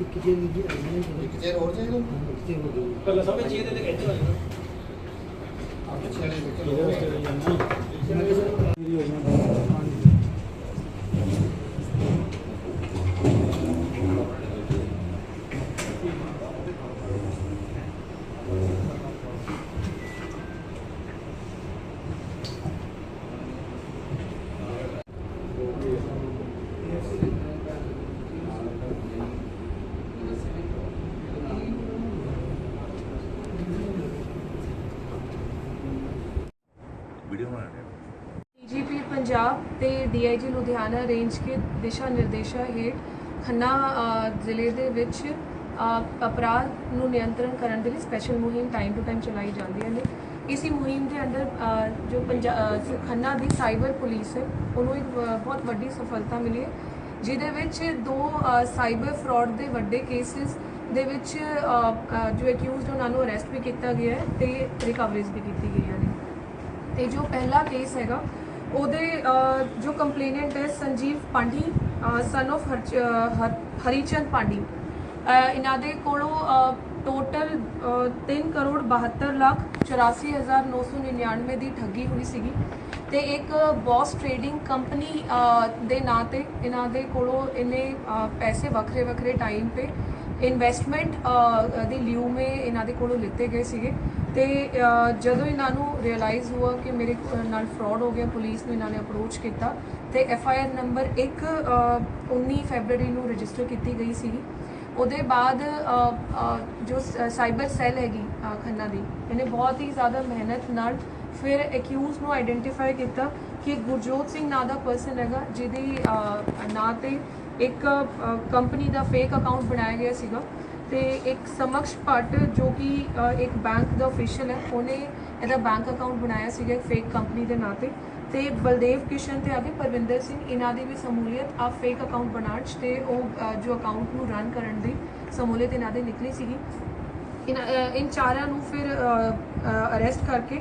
ਇੱਕ ਜੇ ਵੀ ਆਈ ਇੱਕ ਚੇਰ ਹੋਰ ਚਾਹੀਦਾ? ਤੇ ਹੋ ਗਈ ਕੱਲਾ ਸਭ ਚੀਜ਼ ਦੇ ਇੱਥੇ ਆ ਜਾਣਾ ਪਿੱਛੇ ਵਾਲੇ ਵਿੱਚ ਮੈਂ ਕਿਸੇ ਮੇਰੀ ਪੰਜਾਬ ਤੇ ਡੀਆਈਜੀ ਲੁਧਿਆਣਾ ਰੇਂਜ ਕੇ ਦਿਸ਼ਾ ਨਿਰਦੇਸ਼ਾਂ ਹੇਠ ਖੰਨਾ ਜ਼ਿਲ੍ਹੇ ਦੇ ਵਿੱਚ ਅਪਰਾਧ ਨੂੰ ਨਿਯੰਤਰਣ ਕਰਨ ਦੇ ਲਈ ਸਪੈਸ਼ਲ ਮੁਹਿੰਮ ਟਾਈਮ ਟੂ ਟਾਈਮ ਚਲਾਈ ਜਾਂਦੀਆਂ ਨੇ। ਇਸੀ ਮੁਹਿੰਮ ਦੇ ਅੰਦਰ ਜੋ ਪੰਜਾਬ ਖੰਨਾ ਦੀ ਸਾਈਬਰ ਪੁਲਿਸ ਹੈ ਉਹਨੂੰ ਇੱਕ ਅ, ਬਹੁਤ ਵੱਡੀ ਸਫਲਤਾ ਮਿਲੀ ਹੈ ਜਿਹਦੇ ਵਿੱਚ ਦੋ ਸਾਈਬਰ ਫਰਾਡ ਦੇ ਵੱਡੇ ਕੇਸਿਸ ਦੇ ਵਿੱਚ ਜੋ ਅਕਿਊਜ਼ਡ ਉਹਨਾਂ ਨੂੰ ਅਰੈਸਟ ਵੀ ਕੀਤਾ ਗਿਆ ਹੈ ਤੇ ਰਿਕਵਰੀਜ਼ ਵੀ ਕੀਤੀ ਗਈਆਂ ਨੇ। ਤੇ ਜੋ ਪਹਿਲਾ ਕੇਸ ਹੈਗਾ ਉਹਦੇ ਜੋ ਕੰਪਲੇਨੈਂਟ ਹੈ ਸੰਜੀਵ ਪਾਂਡੀ ਸਨ of ਹਰਚ- ਹਰ- ਹਰੀਚੰਦ ਪਾਂਡੀ ਇਹਨਾਂ ਦੇ ਕੋਲੋਂ ਟੋਟਲ 3 ਕਰੋੜ 72 ਲੱਖ 84999 ਦੀ ਠੱਗੀ ਹੋਈ ਸੀਗੀ ਤੇ ਇੱਕ ਬੌਸ ਟ੍ਰੇਡਿੰਗ ਕੰਪਨੀ ਦੇ ਨਾਂ ਤੇ ਇਹਨਾਂ ਦੇ ਕੋਲੋਂ ਇਹਨੇ ਪੈਸੇ ਵੱਖਰੇ ਵੱਖਰੇ ਟਾਈਮ ਤੇ ਇਨਵੈਸਟਮੈਂਟ ਦੀ ਲਿਊ ਮੇ ਇਹਨਾਂ ਦੇ ਕੋਲੋਂ ਲਿੱਤੇ ਗਏ ਸੀਗੇ। ਤੇ ਜਦੋਂ ਇਹਨਾਂ ਨੂੰ ਰਿਅਲਾਈਜ਼ ਹੁਆ ਕਿ ਮੇਰੇ ਨਾਲ ਫਰਾਡ ਹੋ ਗਿਆ ਪੁਲਿਸ ਨੂੰ ਇਹਨਾਂ ਨੇ ਅਪਰੋਚ ਕੀਤਾ ਤੇ F I R number 1 19 February ਨੂੰ ਰਜਿਸਟਰ ਕੀਤੀ ਗਈ ਸੀਗੀ ਉਹਦੇ ਬਾਅਦ ਅ, ਅ, ਜੋ ਸਾਈਬਰ ਸੈੱਲ ਹੈਗੀ ਖੰਨਾ ਦੀ ਇਹਨੇ ਬਹੁਤ ਹੀ ਜ਼ਿਆਦਾ ਮਿਹਨਤ ਨਾਲ ਫਿਰ ਅਕਿਊਜ਼ ਨੂੰ ਆਈਡੈਂਟੀਫਾਈ ਕੀਤਾ ਕਿ ਗੁਰਜੋਤ ਸਿੰਘ ਨਾਂ ਦਾ ਪਰਸਨ ਹੈਗਾ ਜਿਹਦੀ ਨਾਂ ਤੇ ਇੱਕ ਕੰਪਨੀ ਦਾ ਫੇਕ ਅਕਾਊਂਟ ਬਣਾਇਆ ਗਿਆ ਸੀਗਾ। ਤੇ ਇੱਕ ਸਮਕਸ਼ ਭੱਟ ਜੋ ਕਿ ਇੱਕ ਬੈਂਕ ਦਾ ਅਫੀਸ਼ੀਅਲ ਹੈ, ਉਹਨੇ ਇਹਦਾ ਬੈਂਕ ਅਕਾਊਂਟ ਬਣਾਇਆ ਸੀਗਾ ਇੱਕ ਫੇਕ ਕੰਪਨੀ ਦੇ ਨਾਂ ਤੇ। ਤੇ ਬਲਦੇਵ ਕਿਸ਼ਨ ਤੇ ਆਗੇ ਪਰਵਿੰਦਰ ਸਿੰਘ, ਇਹਨਾਂ ਦੀ ਵੀ ਸਮੂਲੀਅਤ ਆ ਫੇਕ ਅਕਾਊਂਟ ਬਣਾਉਣ 'ਚ ਤੇ ਉਹ ਜੋ ਅਕਾਊਂਟ ਨੂੰ ਰਨ ਕਰਨ ਦੀ ਸਮੂਲੀਅਤ ਇਹਨਾਂ ਦੇ ਨਿਕਲੀ ਸੀਗੀ। ਇਨ ਇਨ ਚਾਰਾਂ ਨੂੰ ਫਿਰ ਅਰੈਸਟ ਕਰਕੇ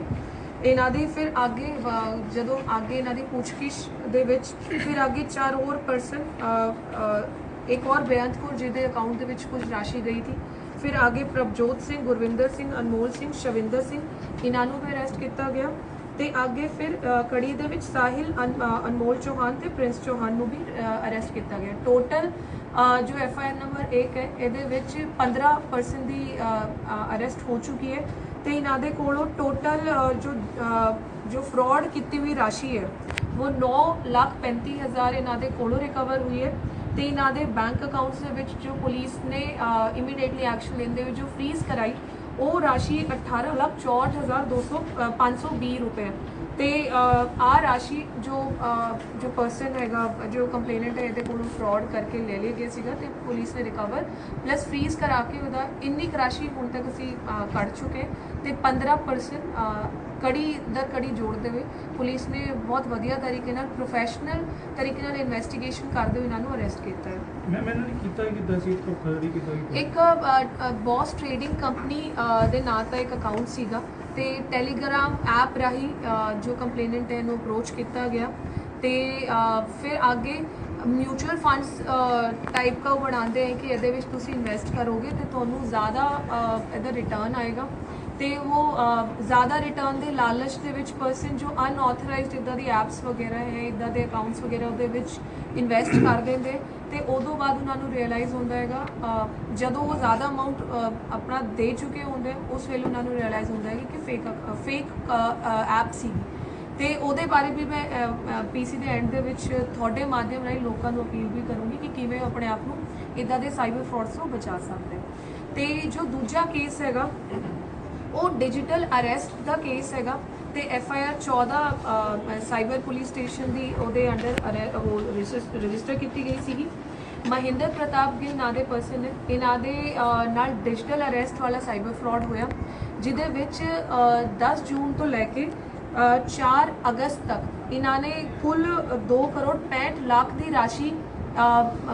ਇਹਨਾਂ ਦੀ ਫਿਰ ਅੱਗੇ ਜਦੋਂ ਅੱਗੇ ਇਹਨਾਂ ਦੀ ਪੁੱਛਗਿੱਛ ਦੇ ਵਿੱਚ, ਫਿਰ ਅੱਗੇ ਚਾਰ ਹੋਰ ਪਰਸਨ ਇੱਕ ਹੋਰ ਬੇਅੰਤ ਕੌਰ ਜਿਹਦੇ ਅਕਾਊਂਟ ਦੇ ਵਿੱਚ ਕੁਝ ਰਾਸ਼ੀ ਗਈ ਸੀ ਫਿਰ ਅੱਗੇ ਪ੍ਰਭਜੋਤ ਸਿੰਘ, ਗੁਰਵਿੰਦਰ ਸਿੰਘ, ਅਨਮੋਲ ਸਿੰਘ, ਸ਼ਵਿੰਦਰ ਸਿੰਘ, ਇਹਨਾਂ ਨੂੰ ਵੀ ਅਰੈਸਟ ਕੀਤਾ ਗਿਆ ਤੇ ਅੱਗੇ ਫਿਰ ਕੜੀ ਦੇ ਵਿੱਚ ਸਾਹਿਲ, ਅਨ- ਅਨਮੋਲ ਚੌਹਾਨ ਤੇ ਪ੍ਰਿੰਸ ਚੌਹਾਨ ਨੂੰ ਵੀ ਅਰੈਸਟ ਕੀਤਾ ਗਿਆ। ਟੋਟਲ ਜੋ ਐਫ ਆਈ ਆਰ ਨੰਬਰ 1 ਹੈ, ਇਹਦੇ ਵਿੱਚ 15% ਦੀ ਅਰੈਸਟ ਹੋ ਚੁੱਕੀ ਹੈ ਤੇ ਇਹਨਾਂ ਦੇ ਕੋਲੋਂ ਟੋਟਲ ਜੋ ਜੋ ਫਰਾਡ ਕੀਤੀ ਹੋਈ ਰਾਸ਼ੀ ਹੈ, ਉਹ 9 ਲੱਖ 35 ਹਜ਼ਾਰ ਇਹਨਾਂ ਦੇ ਕੋਲੋਂ ਰਿਕਵਰ ਹੋਈ ਹੈ। ਤੇ ਇਹਨਾਂ ਦੇ ਬੈਂਕ ਅਕਾਊਂਟਸ ਦੇ ਵਿੱਚ ਜੋ ਪੁਲਿਸ ਨੇ ਇਮੀਡੀਏਟਲੀ ਐਕਸ਼ਨ ਲੈਂਦੇ ਹੋਏ ਜੋ ਫ੍ਰੀਜ਼ ਕਰਾਈ, ਉਹ ਰਾਸ਼ੀ 18 ਲੱਖ 64200 520 ਰੁਪਏ। ਤੇ ਆ ਰਾਸ਼ੀ ਜੋ ਜੋ ਪਰਸਨ ਹੈਗਾ, ਜੋ ਕੰਪਲੇਨੈਂਟ ਹੈ, ਇਹਦੇ ਕੋਲੋਂ ਫਰਾਡ ਕਰਕੇ ਲੈ ਲਿਆ ਗਿਆ ਸੀਗਾ ਤੇ ਪੁਲਿਸ ਨੇ ਰਿਕਵਰ ਪਲੱਸ ਫ੍ਰੀਜ਼ ਕਰਾ ਕੇ ਉਹਦਾ ਇੰਨੀ ਕੁ ਰਾਸ਼ੀ ਹੁਣ ਤੱਕ ਅਸੀਂ ਕੱਢ ਚੁੱਕੇ। ਤੇ 15% ਅ, ਕੜੀ ਦਰ ਕੜੀ ਜੋੜਦੇ ਹੋਏ ਪੁਲਿਸ ਨੇ ਬਹੁਤ ਵਧੀਆ ਤਰੀਕੇ ਨਾਲ ਪ੍ਰੋਫੈਸ਼ਨਲ ਤਰੀਕੇ ਨਾਲ ਇਨਵੈਸਟੀਗੇਸ਼ਨ ਕਰਦੇ ਹੋਏ ਇਹਨਾਂ ਨੂੰ ਅਰੈਸਟ ਕੀਤਾ ਹੈ। ਮੈਂ ਮੈਨੂੰ ਨਹੀਂ ਕੀਤਾ ਕਿੱਦਾਂ ਸੀ? ਧੋਖਾਧੜੀ ਕਿੱਦਾਂ ਇੱਕ ਬੌਸ ਟ੍ਰੇਡਿੰਗ ਕੰਪਨੀ ਦੇ ਨਾਂ ਦਾ ਇੱਕ ਅਕਾਊਂਟ ਸੀਗਾ ਤੇ ਟੈਲੀਗ੍ਰਾਮ ਐਪ ਰਾਹੀਂ ਜੋ ਕੰਪਲੇਨੈਂਟ ਹੈ ਨੂੰ ਅਪਰੋਚ ਕੀਤਾ ਗਿਆ ਤੇ ਫਿਰ ਅੱਗੇ ਮਿਊਚੁਅਲ ਫੰਡਸ ਟਾਈਪ ਕਾ ਉਹ ਬਣਾਉਂਦੇ ਹੈ ਕਿ ਇਹਦੇ ਵਿੱਚ ਤੁਸੀਂ ਇਨਵੈਸਟ ਕਰੋਗੇ ਤੇ ਤੁਹਾਨੂੰ ਜ਼ਿਆਦਾ ਇਹਦਾ ਰਿਟਰਨ ਆਏਗਾ। ਤੇ ਉਹ ਜ਼ਿਆਦਾ ਰਿਟਰਨ ਦੇ ਲਾਲਚ ਦੇ ਵਿੱਚ ਪਰਸਨ ਜੋ ਅਨਆਥੋਰਾਈਜ਼ਡ ਇਦਾਂ ਦੀ ਐਪਸ ਵਗੈਰਾ ਹੈ ਇਦਾਂ ਦੇ ਅਕਾਊਂਟਸ ਵਗੈਰਾ ਉਹਦੇ ਵਿੱਚ ਇਨਵੈਸਟ ਕਰ ਦਿੰਦੇ, ਤੇ ਉਦੋਂ ਬਾਅਦ ਉਹਨਾਂ ਨੂੰ ਰਿਅਲਾਈਜ਼ ਹੁੰਦਾ ਹੈਗਾ ਜਦੋਂ ਉਹ ਜ਼ਿਆਦਾ ਅਮਾਉਂਟ ਆਪਣਾ ਦੇ ਚੁੱਕੇ ਹੁੰਦੇ, ਉਸ ਵੇਲੇ ਉਹਨਾਂ ਨੂੰ ਰਿਅਲਾਈਜ਼ ਹੁੰਦਾ ਹੈ ਕਿ ਫੇਕ ਫੇਕ ਐਪ ਸੀ ਤੇ ਉਹਦੇ ਬਾਰੇ ਵੀ ਮੈਂ ਪੀਸੀ ਦੇ ਐਂਡ ਦੇ ਵਿੱਚ ਤੁਹਾਡੇ ਮਾਧਿਅਮ ਰਾਹੀਂ ਲੋਕਾਂ ਨੂੰ ਅਪੀਲ ਵੀ ਕਰੂੰਗੀ ਕਿ ਕਿਵੇਂ ਉਹ ਆਪਣੇ ਆਪ ਨੂੰ ਇਦਾਂ ਦੇ ਸਾਈਬਰ ਫਰਾਡਸ ਤੋਂ ਬਚਾ ਸਕਦੇ ਤੇ ਜੋ ਦੂਜਾ ਕੇਸ ਹੈਗਾ ਉਹ ਡਿਜੀਟਲ ਅਰੈਸਟ ਦਾ ਕੇਸ ਹੈਗਾ ਤੇ F I R 14 cyber police station ਦੀ ਉਹਦੇ ਅੰਡਰ ਉਹ ਰਜਿਸਟਰ ਕੀਤੀ ਗਈ ਸੀਗੀ। ਮਹਿੰਦਰ ਪ੍ਰਤਾਪ ਗਿੱਲ ਨਾਂ ਦੇ ਪਰਸਨ ਨੇ ਇਹਨਾਂ ਦੇ ਨਾਲ ਡਿਜੀਟਲ ਅਰੈਸਟ ਵਾਲਾ ਸਾਈਬਰ ਫਰਾਡ ਹੋਇਆ ਜਿਹਦੇ ਵਿੱਚ ਅ, 10 ਜੂਨ ਤੋਂ ਲੈ ਕੇ ਅ, 4 ਅਗਸਤ ਤੱਕ ਇਹਨਾਂ ਨੇ ਕੁੱਲ 2 ਕਰੋੜ 65 ਲੱਖ ਦੀ ਰਾਸ਼ੀ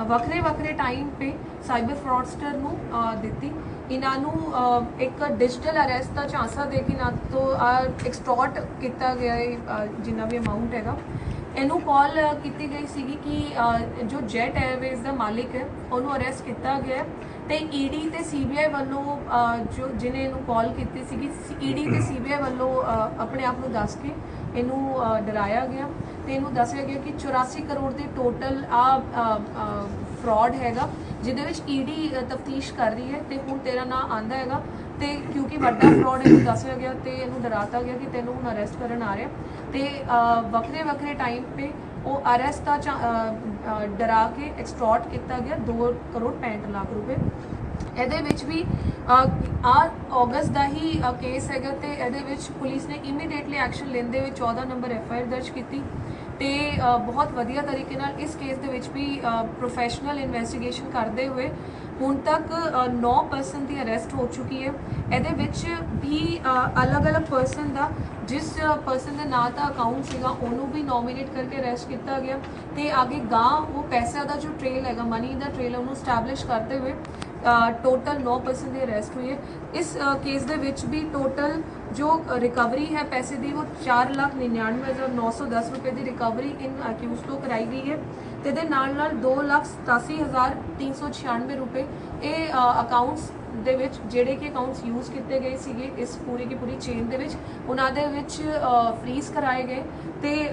ਵੱਖਰੇ ਵੱਖਰੇ ਟਾਈਮ ਤੇ ਸਾਈਬਰ ਫਰਾਡਸਟਰ ਨੂੰ ਦਿੱਤੀ। ਇਹਨਾਂ ਨੂੰ ਇੱਕ ਡਿਜੀਟਲ ਅਰੈਸਟ ਦਾ ਝਾਂਸਾ ਦੇ ਕੇ ਨਾ ਤੋਂ ਐਕਸਟੋਰਟ ਕੀਤਾ ਗਿਆ ਹੈ ਜਿੰਨਾ ਵੀ ਅਮਾਉਂਟ ਹੈਗਾ। ਇਹਨੂੰ ਕਾਲ ਕੀਤੀ ਗਈ ਸੀਗੀ ਕਿ ਜੋ ਜੈਟ 에ਅਰਵੇਜ਼ ਦਾ ਮਾਲਿਕ ਹੈ, ਉਹਨੂੰ ਅਰੈਸਟ ਕੀਤਾ ਗਿਆ ਹੈ ਤੇ ਈਡੀ ਤੇ ਸੀਬੀਆਈ ਵੱਲੋਂ ਜੋ, ਜਿਹਨੇ ਇਹਨੂੰ ਕਾਲ ਕੀਤੀ ਸੀਗੀ ਈਡੀ ਤੇ ਸੀਬੀਆਈ ਵੱਲੋਂ ਆਪਣੇ ਆਪ ਨੂੰ ਦੱਸ ਕੇ ਇਹਨੂੰ ਡਰਾਇਆ ਗਿਆ। ਤੇ ਇਹਨੂੰ ਦੱਸਿਆ ਗਿਆ ਕਿ 84 ਕਰੋੜ ਦੇ ਟੋਟਲ ਆ ਫਰਾਡ ਹੈਗਾ। ਜਿਹਦੇ ਵਿੱਚ ਈਡੀ ਤਫਤੀਸ਼ ਕਰ ਰਹੀ ਹੈ ਤੇ ਹੁਣ ਤੇਰਾ ਨਾਂ ਆਂਦਾ ਹੈਗਾ ਤੇ ਕਿਉਂਕਿ ਵੱਡਾ ਫਰਾਡ ਇਹਨੂੰ ਦੱਸਿਆ ਗਿਆ ਤੇ ਇਹਨੂੰ ਡਰਾਤਾ ਗਿਆ ਕਿ ਤੈਨੂੰ ਹੁਣ ਅਰੈਸਟ ਕਰਨ ਆ ਰਿਹਾ। ਤੇ ਵੱਖਰੇ ਵੱਖਰੇ ਟਾਈਮ ਤੇ ਉਹ ਅਰੈਸਟ ਦਾ ਚਾ- ਡਰਾ ਕੇ ਐਕਸਟ੍ਰੋਟ ਕੀਤਾ ਗਿਆ 2 ਕਰੋੜ 65 ਲੱਖ ਰੁਪਏ। ਇਹਦੇ ਵਿੱਚ ਵੀ ਅ, ਆ ਅਗਸਤ ਦਾ ਹੀ ਕੇਸ ਹੈਗਾ ਤੇ ਇਹਦੇ ਵਿੱਚ ਪੁਲਿਸ ਨੇ ਇਮੀਡੀਏਟਲੀ ਐਕਸ਼ਨ ਲੈਂਦੇ ਹੋਏ 14 ਨੰਬਰ ਐਫ ਆਈ ਆਰ ਦਰਜ ਕੀਤੀ ਤੇ ਬਹੁਤ ਵਧੀਆ ਤਰੀਕੇ ਨਾਲ ਇਸ ਕੇਸ ਦੇ ਵਿੱਚ ਵੀ ਪ੍ਰੋਫੈਸ਼ਨਲ ਇਨਵੈਸਟੀਗੇਸ਼ਨ ਕਰਦੇ ਹੋਏ ਹੁਣ ਤੱਕ 9 ਪਰਸਨ ਦੀ ਅਰੈਸਟ ਹੋ ਚੁੱਕੀ ਹੈ। ਇਹਦੇ ਵਿੱਚ ਵੀ ਅਲੱਗ-ਅਲੱਗ ਪਰਸਨ ਦਾ ਜਿਸ ਪਰਸਨ ਦੇ ਨਾਂ ਦਾ ਅਕਾਊਂਟ ਸੀਗਾ ਉਹਨੂੰ ਵੀ ਨੋਮੀਨੇਟ ਕਰਕੇ ਅਰੈਸਟ ਕੀਤਾ ਗਿਆ ਤੇ ਅੱਗੇ ਗਾਂ ਉਹ ਪੈਸਾ ਦਾ ਜੋ ਟ੍ਰੇਲ ਹੈਗਾ ਮਨੀ ਦਾ ਟ੍ਰੇਲ ਉਹਨੂੰ ਸਟੈਬਲਿਸ਼ ਕਰਦੇ ਹੋਏ ਟੋਟਲ 9 ਪਰਸਨ ਦੇ ਅਰੈਸਟ ਹੋਈ ਹੈ। ਇਸ ਕੇਸ ਦੇ ਵਿੱਚ ਵੀ ਟੋਟਲ ਜੋ ਰਿਕਵਰੀ ਹੈ ਪੈਸੇ ਦੀ ਉਹ 499910 ਰੁਪਏ ਦੀ ਰਿਕਵਰੀ ਇਨ ਅਕਿਊਜ਼ ਤੋਂ ਕਰਾਈ ਗਈ ਹੈ। ਤੇ ਇਹਦੇ ਨਾਲ ਨਾਲ 287396 ਰੁਪਏ ਇਹ ਅਕਾਊਂਟਸ ਦੇ ਵਿੱਚ ਜਿਹੜੇ ਕਿ ਅਕਾਊਂਟਸ ਯੂਜ਼ ਕੀਤੇ ਗਏ ਸੀਗੇ ਇਸ ਪੂਰੀ ਕੀ ਪੂਰੀ ਚੇਨ ਦੇ ਵਿੱਚ, ਉਹਨਾਂ ਦੇ ਵਿੱਚ ਫ੍ਰੀਜ਼ ਕਰਾਏ ਗਏ। ਤੇ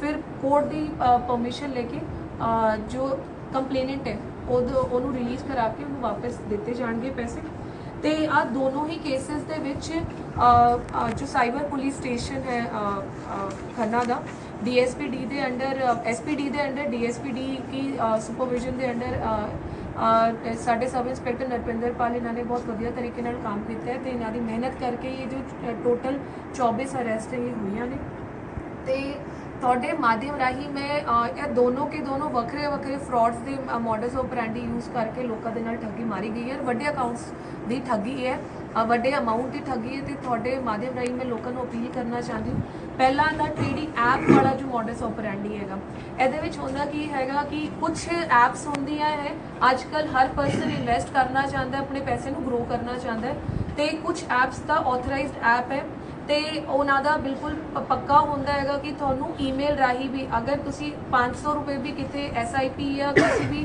ਫਿਰ ਕੋਰਟ ਦੀ ਪਰਮਿਸ਼ਨ ਲੈ ਕੇ ਜੋ ਕੰਪਲੇਨੈਂਟ ਹੈ। ਉਹਦੋਂ- ਉਹਨੂੰ ਰਿਲੀਜ਼ ਕਰਾ ਕੇ ਉਹਨੂੰ ਵਾਪਸ ਦਿੱਤੇ ਜਾਣਗੇ ਪੈਸੇ। ਤੇ ਆ ਦੋਨੋਂ ਹੀ ਕੇਸਿਸ ਦੇ ਵਿੱਚ ਜੋ ਸਾਈਬਰ ਪੁਲਿਸ ਸਟੇਸ਼ਨ ਹੈ ਅ, ਅ, ਖੰਨਾ ਦਾ ਡੀਐਸਪੀਡੀ ਦੇ ਅੰਡਰ ਐਸਪੀਡੀ ਦੇ ਅੰਡਰ ਡੀਐਸਪੀਡੀ ਕੀ ਸੁਪਰਵਿਜ਼ਨ ਦੇ ਅੰਡਰ ਸਾਡੇ ਸਬ ਇੰਸਪੈਕਟਰ ਨਰਪਿੰਦਰ ਪਾਲ ਇਹਨਾਂ ਨੇ ਬਹੁਤ ਵਧੀਆ ਤਰੀਕੇ ਨਾਲ ਕੰਮ ਕੀਤਾ ਹੈ ਤੇ ਇਹਨਾਂ ਦੀ ਮਿਹਨਤ ਕਰਕੇ ਇਹ ਜੋ ਟੋਟਲ 24 ਅਰੈਸਟ ਇਹ ਹੋਈਆਂ ਨੇ। ਤੇ ਤੁਹਾਡੇ ਮਾਧਿਅਮ ਰਾਹੀਂ ਮੈਂ ਇਹ ਦੋਨੋਂ ਕੇ ਦੋਨੋਂ ਵੱਖਰੇ ਵੱਖਰੇ ਫਰਾਡਸ ਦੇ ਮੋਡਲਸ ਆਪਰੈਂਡੀ ਯੂਜ਼ ਕਰਕੇ ਲੋਕਾਂ ਦੇ ਨਾਲ ਠੱਗੀ ਮਾਰੀ ਗਈ ਹੈ ਵੱਡੇ ਅਕਾਊਂਟਸ ਦੀ ਠੱਗੀ ਹੈ। ਵੱਡੇ ਅਮਾਉਂਟ ਦੀ ਠੱਗੀ ਹੈ ਤੇ ਤੁਹਾਡੇ ਮਾਧਿਅਮ ਰਾਹੀਂ ਮੈਂ ਲੋਕਾਂ ਨੂੰ ਅਪੀਲ ਕਰਨਾ ਚਾਹੁੰਦੀ ਹਾਂ। ਪਹਿਲਾਂ ਦਾ ਟ੍ਰੇਡਿੰਗ ਐਪ ਵਾਲਾ ਜੋ ਮੋਡਲਸ ਆਪਰੈਂਡੀ ਹੈਗਾ, ਇਹਦੇ ਵਿੱਚ ਹੁੰਦਾ ਕੀ ਹੈਗਾ ਕਿ ਕੁਝ ਐਪਸ ਹੁੰਦੀਆਂ ਹੈ ਅੱਜ ਕੱਲ ਹਰ ਪਰਸਨ ਇਨਵੈਸਟ ਕਰਨਾ ਚਾਹੁੰਦਾ ਆਪਣੇ ਪੈਸੇ ਨੂੰ ਗਰੋ ਕਰਨਾ ਚਾਹੁੰਦਾ ਹੈ ਤੇ ਕੁਝ ਐਪਸ ਦਾ ਆਥੋਰਾਈਜ਼ਡ ਐਪ ਹੈ। ਤੇ ਉਹਨਾਂ ਦਾ ਬਿਲਕੁਲ ਪ- ਪੱਕਾ ਹੁੰਦਾ ਹੈਗਾ ਕਿ ਤੁਹਾਨੂੰ ਈਮੇਲ ਰਾਹੀਂ ਵੀ ਅਗਰ ਤੁਸੀਂ 500 ਰੁਪਏ ਵੀ ਕਿਤੇ ਐਸਆਈਪੀ ਜਾਂ ਕਿਸੇ ਵੀ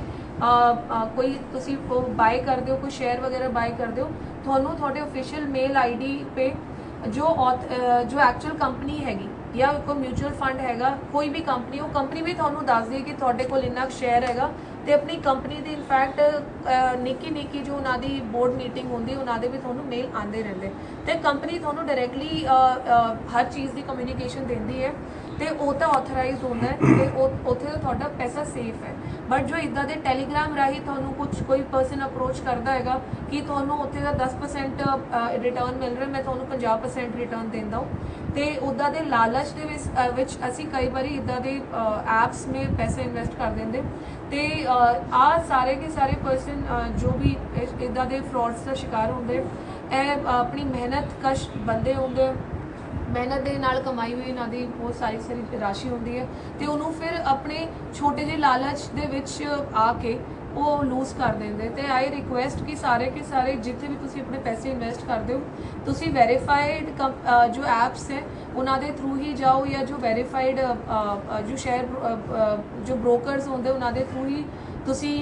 ਕੋਈ ਤੁਸੀਂ ਬਾਏ ਕਰਦੇ ਹੋ ਕੋਈ ਸ਼ੇਅਰ ਵਗੈਰਾ ਬਾਏ ਕਰਦੇ ਹੋ ਤੁਹਾਨੂੰ ਤੁਹਾਡੇ ਅਫੀਸ਼ੀਅਲ ਮੇਲ ਆਈਡੀ ਤੇ ਜੋ auth- ਅ, ਜੋ ਐਕਚੁਅਲ ਕੰਪਨੀ ਹੈਗੀ ਜਾਂ ਕੋਈ ਮਿਊਚੁਅਲ ਫੰਡ ਹੈਗਾ ਕੋਈ ਵੀ ਕੰਪਨੀ ਉਹ ਕੰਪਨੀ ਵੀ ਤੁਹਾਨੂੰ ਦੱਸ ਦੇ ਕਿ ਤੁਹਾਡੇ ਕੋਲ ਇੰਨਾ ਸ਼ੇਅਰ ਹੈਗਾ ਤੇ ਆਪਣੀ ਕੰਪਨੀ ਦੀ ਇਨਫੈਕਟ ਨਿੱਕੀ ਨਿੱਕੀ ਜੋ ਉਹਨਾਂ ਦੀ ਬੋਰਡ ਮੀਟਿੰਗ ਹੁੰਦੀ, ਉਹਨਾਂ ਦੇ ਵੀ ਤੁਹਾਨੂੰ ਮੇਲ ਆਉਂਦੇ ਰਹਿੰਦੇ। ਤੇ ਕੰਪਨੀ ਤੁਹਾਨੂੰ ਡਾਇਰੈਕਟਲੀ ਹਰ ਚੀਜ਼ ਦੀ ਕਮਿਊਨੀਕੇਸ਼ਨ ਦਿੰਦੀ ਹੈ ਤੇ ਉਹ ਤਾਂ ਆਥੋਰਾਈਜ਼ਡ ਹੁੰਦਾ ਹੈ ਤੇ ਉਹ- ਉੱਥੇ ਤੁਹਾਡਾ ਪੈਸਾ ਸੇਫ ਹੈ। ਬਟ ਜੋ ਇਦਾਂ ਦੇ ਟੈਲੀਗ੍ਰਾਮ ਰਾਹੀਂ ਤੁਹਾਨੂੰ ਕੁਝ ਕੋਈ ਪਰਸਨ ਅਪਰੋਚ ਕਰਦਾ ਹੈਗਾ ਕਿ ਤੁਹਾਨੂੰ ਉੱਥੇ ਦਾ 10% ਰਿਟਰਨ ਮਿਲ ਰਿਹਾ, ਮੈਂ ਤੁਹਾਨੂੰ 50% ਰਿਟਰਨ ਦਿੰਦਾ ਹਾਂ। ਤੇ ਉਦਾਂ ਦੇ ਲਾਲਚ ਦੇ ਵਿੱਚ ਵਿੱਚ ਅਸੀਂ ਕਈ ਵਾਰੀ ਇਦਾਂ ਦੇ ਐਪਸ ਮੇ ਪੈਸੇ ਇਨਵੈਸਟ ਕਰ ਦਿੰਦੇ। ਤੇ ਆ ਸਾਰੇ ਕੇ ਸਾਰੇ ਪਰਸਨ ਜੋ ਵੀ ਇਦਾਂ ਦੇ ਫਰਾਡਸ ਦਾ ਸ਼ਿਕਾਰ ਹੁੰਦੇ, ਇਹ ਆਪਣੀ ਮਿਹਨਤ ਕਸ਼ ਬੰਦੇ ਹੁੰਦੇ, ਮਿਹਨਤ ਦੇ ਨਾਲ ਕਮਾਈ ਹੋਈ ਇਹਨਾਂ ਦੀ ਬਹੁਤ ਸਾਰੀ ਸਾਰੀ ਰਾਸ਼ੀ ਹੁੰਦੀ ਹੈ ਤੇ ਉਹਨੂੰ ਫਿਰ ਆਪਣੇ ਛੋਟੇ ਜਿਹੇ ਲਾਲਚ ਦੇ ਵਿੱਚ ਆ ਕੇ ਉਹ ਲੂਜ਼ ਕਰ ਦਿੰਦੇ। ਤੇ ਆਈ ਰਿਕੁਐਸਟ ਕਿ ਸਾਰੇ ਕੇ ਸਾਰੇ ਜਿੱਥੇ ਵੀ ਤੁਸੀਂ ਆਪਣੇ ਪੈਸੇ ਇਨਵੈਸਟ ਕਰਦੇ ਹੋ, ਤੁਸੀਂ ਵੈਰੀਫਾਈਡ ਜੋ ਐਪਸ ਹੈ, ਉਹਨਾਂ ਦੇ ਥਰੂ ਹੀ ਜਾਓ ਜਾਂ ਜੋ ਵੈਰੀਫਾਈਡ ਜੋ ਸ਼ੇਅਰ ਜੋ ਬ੍ਰੋਕਰਸ ਹੁੰਦੇ, ਉਹਨਾਂ ਦੇ ਥਰੂ ਹੀ ਤੁਸੀਂ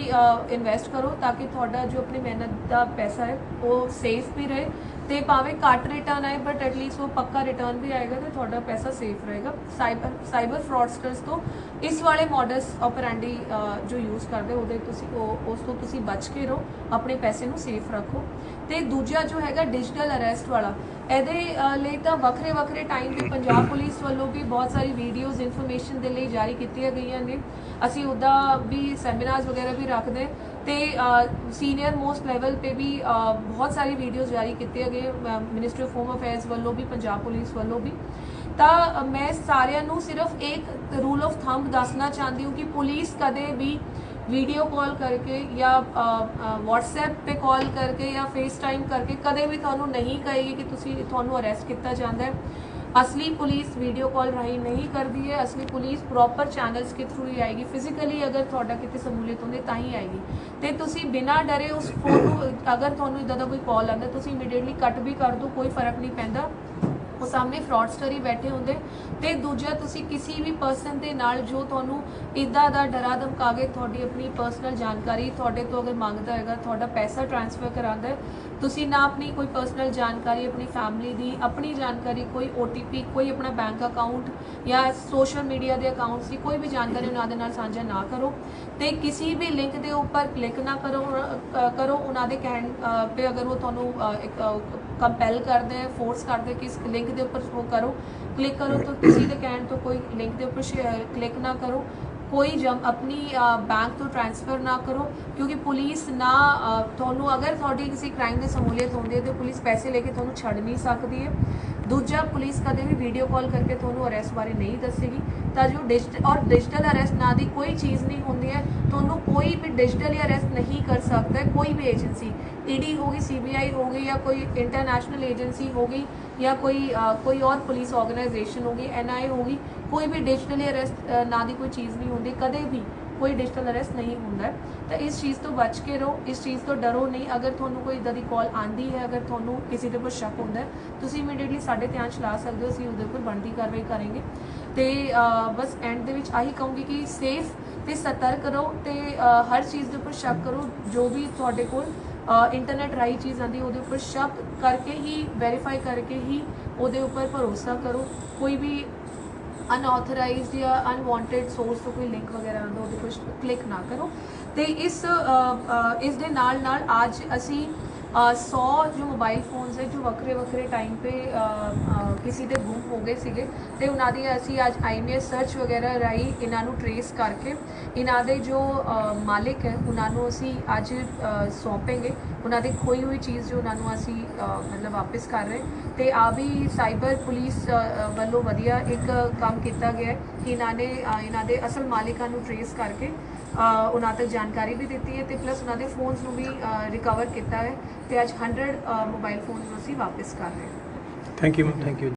ਇਨਵੈਸਟ ਕਰੋ ਤਾਂ ਕਿ ਤੁਹਾਡਾ ਜੋ ਆਪਣੀ ਮਿਹਨਤ ਦਾ ਪੈਸਾ ਹੈ, ਉਹ ਸੇਫ ਵੀ ਰਹੇ ਤੇ ਭਾਵੇਂ ਘੱਟ ਰਿਟਰਨ ਆਏ ਬਟ ਐਟਲੀਸਟ ਉਹ ਪੱਕਾ ਰਿਟਰਨ ਵੀ ਆਏਗਾ ਤੇ ਤੁਹਾਡਾ ਪੈਸਾ ਸੇਫ ਰਹੇਗਾ। ਸਾਈਬਰ ਸਾਈਬਰ ਫਰਾਡਸਟਰਸ ਤੋਂ ਇਸ ਵਾਲੇ ਮੋਡਲਸ ਆਪਰੈਂਡੀ ਜੋ ਯੂਜ਼ ਕਰਦੇ, ਉਹਦੇ ਤੁਸੀਂ, ਉਹ, ਉਸ ਤੋਂ ਤੁਸੀਂ ਬਚ ਕੇ ਰਹੋ, ਆਪਣੇ ਪੈਸੇ ਨੂੰ ਸੇਫ ਰੱਖੋ। ਤੇ ਦੂਜਾ ਜੋ ਹੈਗਾ ਡਿਜੀਟਲ ਅਰੈਸਟ ਵਾਲਾ ਇਹਦੇ ਲਈ ਤਾਂ ਵੱਖਰੇ ਵੱਖਰੇ ਟਾਈਮ ਤੇ ਪੰਜਾਬ ਪੁਲਿਸ ਵੱਲੋਂ ਵੀ ਬਹੁਤ ਸਾਰੀ ਵੀਡੀਓਜ਼ ਇਨਫੋਰਮੇਸ਼ਨ ਦੇ ਲਈ ਜਾਰੀ ਕੀਤੀਆਂ ਗਈਆਂ ਨੇ। ਅਸੀਂ ਉਹਦਾ ਵੀ ਸੈਮੀਨਾਰਸ ਵਗੈਰਾ ਵੀ ਰੱਖਦੇ ਤੇ ਸੀਨੀਅਰ ਮੋਸਟ ਲੈਵਲ ਤੇ ਵੀ ਬਹੁਤ ਸਾਰੀ ਵੀਡੀਓਜ਼ ਜਾਰੀ ਕੀਤੀਆਂ ਗਏ ਮਿਨਿਸਟਰੀ ਆਫ ਹੋਮ ਅਫੇਅਰਸ ਵੱਲੋਂ ਵੀ, ਪੰਜਾਬ ਪੁਲਿਸ ਵੱਲੋਂ ਵੀ। ਤਾਂ ਮੈਂ ਸਾਰਿਆਂ ਨੂੰ ਸਿਰਫ ਇੱਕ ਰੂਲ ਆਫ ਥੰਬ ਦੱਸਣਾ ਚਾਹੁੰਦੀ ਹਾਂ ਕਿ ਪੁਲਿਸ ਕਦੇ ਵੀ ਵੀਡੀਓ ਕਾਲ ਕਰਕੇ ਜਾਂ WhatsApp ਤੇ ਕਾਲ ਕਰਕੇ ਜਾਂ FaceTime ਕਰਕੇ ਕਦੇ ਵੀ ਤੁਹਾਨੂੰ ਨਹੀਂ ਕਹੇਗੀ ਕਿ ਤੁਸੀਂ ਤੁਹਾਨੂੰ ਅਰੈਸਟ ਕੀਤਾ ਜਾਂਦਾ ਹੈ ਅਸਲੀ ਪੁਲਿਸ ਵੀਡੀਓ ਕਾਲ ਰਾਹੀਂ ਨਹੀਂ ਕਰਦੀ ਹੈ ਅਸਲੀ ਪੁਲਿਸ ਪ੍ਰੋਪਰ ਚੈਨਲਸ ਕੇ ਥਰੂ ਹੀ ਆਏਗੀ ਫਿਜ਼ੀਕਲੀ ਅਗਰ ਤੁਹਾਡਾ ਕਿਤੇ ਸਮੂਲੀਅਤ ਹੁੰਦੀ ਤਾਂ ਹੀ ਆਏਗੀ ਤੇ ਤੁਸੀਂ ਬਿਨਾਂ ਡਰੇ ਉਸ ਫੋਨ ਨੂੰ ਅਗਰ ਤੁਹਾਨੂੰ ਇਦਾਂ ਦਾ ਕੋਈ ਕਾਲ ਆਉਂਦਾ ਤੁਸੀਂ ਇਮੀਡੀਏਟਲੀ ਕੱਟ ਵੀ ਕਰ ਦਿਓ ਕੋਈ ਫ਼ਰਕ ਨਹੀਂ ਪੈਂਦਾ ਸਾਹਮਣੇ ਫਰਾਡਸਟਰ ਹੀ ਬੈਠੇ ਹੁੰਦੇ ਤੇ ਦੂਜਾ ਤੁਸੀਂ ਕਿਸੇ ਵੀ ਪਰਸਨ ਦੇ ਨਾਲ ਜੋ ਤੁਹਾਨੂੰ ਇਦਾਂ ਦਾ ਡਰਾ ਧਮਕਾ ਕੇ ਤੁਹਾਡੀ ਆਪਣੀ ਪਰਸਨਲ ਜਾਣਕਾਰੀ, ਤੁਹਾਡੇ ਤੋਂ ਅਗਰ ਮੰਗਦਾ ਹੈਗਾ ਤੁਹਾਡਾ ਪੈਸਾ ਟ੍ਰਾਂਸਫਰ ਕਰਾਉਂਦਾ ਹੈ, ਤੁਸੀਂ ਨਾ ਆਪਣੀ ਕੋਈ ਪਰਸਨਲ ਜਾਣਕਾਰੀ, ਆਪਣੀ ਫੈਮਿਲੀ ਦੀ ਆਪਣੀ ਜਾਣਕਾਰੀ, ਕੋਈ OTP ਕੋਈ ਆਪਣਾ ਬੈਂਕ ਅਕਾਊਂਟ ਜਾਂ ਸੋਸ਼ਲ ਮੀਡੀਆ ਦੇ ਅਕਾਊਂਟਸ ਦੀ ਕੋਈ ਵੀ ਜਾਣਕਾਰੀ ਉਹਨਾਂ ਦੇ ਨਾਲ ਸਾਂਝਾ ਨਾ ਕਰੋ ਤੇ ਕਿਸੇ ਵੀ ਲਿੰਕ ਦੇ ਉੱਪਰ ਕਲਿੱਕ ਨਾ ਕਰੋ ਕਰੋ, ਉਹਨਾਂ ਦੇ ਕਹਿਣ ਤੇ ਅਗਰ ਉਹ ਤੁਹਾਨੂੰ ਕੰਪੈਲ ਕਰਦੇ ਹੈ ਫੋਰਸ ਕਰਦੇ ਕਿ ਇਸ ਲਿੰਕ ਦੇ ਉੱਪਰ ਉਹ ਕਰੋ। ਕਲਿੱਕ ਕਰੋ ਤਾਂ ਕਿਸੇ ਦੇ ਕਹਿਣ ਤੋਂ ਕੋਈ ਲਿੰਕ ਦੇ ਉੱਪਰ ਕਲਿੱਕ ਨਾ ਕਰੋ। ਕੋਈ ਜਮ, ਆਪਣੀ ਬੈਂਕ ਤੋਂ ਟ੍ਰਾਂਸਫਰ ਨਾ ਕਰੋ, ਕਿਉਂਕਿ ਪੁਲਿਸ ਨਾ ਤੁਹਾਨੂੰ ਅਗਰ ਤੁਹਾਡੀ ਕਿਸੇ ਕ੍ਰਾਈਮ ਦੀ ਸਮੂਲੀਅਤ ਹੁੰਦੀ ਹੈ ਤੇ ਪੁਲਿਸ ਪੈਸੇ ਲੈ ਕੇ ਤੁਹਾਨੂੰ ਛੱਡ ਨਹੀਂ ਸਕਦੀ ਹੈ। ਦੂਜਾ ਪੁਲਿਸ ਕਦੇ ਵੀ ਵੀਡੀਓ ਕਾਲ ਕਰਕੇ ਤੁਹਾਨੂੰ ਅਰੈਸਟ ਬਾਰੇ ਨਹੀਂ ਦੱਸੇਗੀ। ਤਾਂ ਜੋ ਡਿਜੀਟਲ ਔਰ ਡਿਜੀਟਲ ਅਰੈਸਟ ਨਾ ਦੀ ਕੋਈ ਚੀਜ਼ ਨਹੀਂ ਹੁੰਦੀ ਹੈ। ਤੁਹਾਨੂੰ ਕੋਈ ਵੀ ਡਿਜੀਟਲੀ ਅਰੈਸਟ ਨਹੀਂ ਕਰ ਸਕਦਾ ਕੋਈ ਵੀ ਏਜੰਸੀ ਈਡੀ ਹੋਗੀ ਸੀਬੀਆਈ ਹੋਗੀ ਜਾਂ ਕੋਈ ਇੰਟਰਨੈਸ਼ਨਲ ਏਜੰਸੀ ਹੋਗੀ ਜਾਂ ਕੋਈ ਕੋਈ ਔਰ ਪੁਲਿਸ ਆਰਗੇਨਾਈਜੇਸ਼ਨ ਹੋਗੀ ਐਨਆਈ ਹੋਗੀ ਕੋਈ ਵੀ ਡਿਜੀਟਲੀ ਅਰੈਸਟ ਨਾ ਦੀ ਕੋਈ ਚੀਜ਼ ਨਹੀਂ ਹੁੰਦੀ। ਕਦੇ ਵੀ ਕੋਈ ਡਿਜੀਟਲ ਅਰੈਸਟ ਨਹੀਂ ਹੁੰਦਾ। ਤਾਂ ਇਸ ਚੀਜ਼ ਤੋਂ ਬਚ ਕੇ ਰਹੋ, ਇਸ ਚੀਜ਼ ਤੋਂ ਡਰੋ ਨਹੀਂ। ਅਗਰ ਤੁਹਾਨੂੰ ਕੋਈ ਇਦਾਂ ਦੀ ਕਾਲ ਆਂਦੀ ਹੈ, ਅਗਰ ਤੁਹਾਨੂੰ ਕਿਸੇ ਦੇ ਉੱਪਰ ਸ਼ੱਕ ਹੁੰਦਾ ਤੁਸੀਂ ਇਮੀਡੀਏਟਲੀ ਸਾਡੇ ਧਿਆਨ ਚ ਲਾ ਸਕਦੇ ਹੋ, ਅਸੀਂ ਉਹਦੇ ਉੱਪਰ ਬਣਦੀ ਕਾਰਵਾਈ ਕਰਾਂਗੇ। ਤੇ ਬਸ ਐਂਡ ਦੇ ਵਿੱਚ ਆਹੀ ਕਹੂੰਗੀ ਕਿ ਸੇਫ ਤੇ ਸਤਰਕ ਰਹੋ ਤੇ ਹਰ ਚੀਜ਼ ਦੇ ਉੱਪਰ ਸ਼ੱਕ ਕਰੋ। ਜੋ ਵੀ ਤੁਹਾਡੇ ਕੋਲ ਇੰਟਰਨੈਟ ਰਾਹੀਂ ਚੀਜ਼ ਆਂਦੀ ਉਹਦੇ ਉੱਪਰ ਸ਼ੱਕ ਕਰਕੇ ਹੀ ਵੈਰੀਫਾਈ ਕਰਕੇ ਹੀ ਉਹਦੇ ਉੱਪਰ ਭਰੋਸਾ ਕਰੋ। ਕੋਈ ਵੀ ਅਨਆਥੋਰਾਈਜ਼ਡ ਜਾਂ ਅਨਵਾਂਟਡ ਸੋਰਸ ਤੋਂ ਕੋਈ ਲਿੰਕ ਵਗੈਰਾ ਆਉਂਦਾ ਉਹਦੇ ਕੁਝ ਕਲਿੱਕ ਨਾ ਕਰੋ। ਤੇ ਇਸ ਇਸ ਦੇ ਨਾਲ ਨਾਲ ਅੱਜ ਅਸੀਂ 100 ਜੋ ਮੋਬਾਈਲ ਫੋਨਸ ਹੈ ਜੋ ਵੱਖਰੇ ਵੱਖਰੇ ਟਾਈਮ ਤੇ ਕਿਸੇ ਦੇ ਗੁੰਮ ਹੋ ਗਏ ਸੀਗੇ ਤੇ ਉਹਨਾਂ ਦੀ ਅਸੀਂ ਅੱਜ ਆਈਮੀਐਸ ਸਰਚ ਵਗੈਰਾ ਰਾਹੀਂ ਇਹਨਾਂ ਨੂੰ ਟਰੇਸ ਕਰਕੇ ਇਹਨਾਂ ਦੇ ਜੋ ਅ, ਮਾਲਿਕ ਹੈ ਉਹਨਾਂ ਨੂੰ ਅਸੀਂ ਅੱਜ ਅ, ਉਹਨਾਂ ਦੀ ਖੋਈ ਹੋਈ ਚੀਜ਼ ਜੋ ਉਹਨਾਂ ਨੂੰ ਅਸੀਂ ਮਤਲਬ ਵਾਪਸ ਕਰ ਰਹੇ। ਤੇ ਆ ਵੀ ਸਾਈਬਰ ਪੁਲਿਸ ਵੱਲੋਂ ਵਧੀਆ ਇੱਕ ਕੰਮ ਕੀਤਾ ਗਿਆ ਕਿ ਇਹਨਾਂ ਨੇ ਇਹਨਾਂ ਦੇ ਅਸਲ ਮਾਲਿਕਾਂ ਨੂੰ ਟਰੇਸ ਕਰਕੇ ਉਹਨਾਂ ਤੱਕ ਜਾਣਕਾਰੀ ਵੀ ਦਿੱਤੀ ਹੈ ਤੇ ਪਲੱਸ ਉਹਨਾਂ ਦੇ ਫੋਨਸ ਨੂੰ ਵੀ ਰਿਕਵਰ ਕੀਤਾ ਹੈ ਤੇ ਅੱਜ 100 ਮੋਬਾਈਲ ਫੋਨਸ ਨੂੰ ਅਸੀਂ ਵਾਪਸ ਕਰ ਰਹੇ ਹਾਂ। Thank you thank you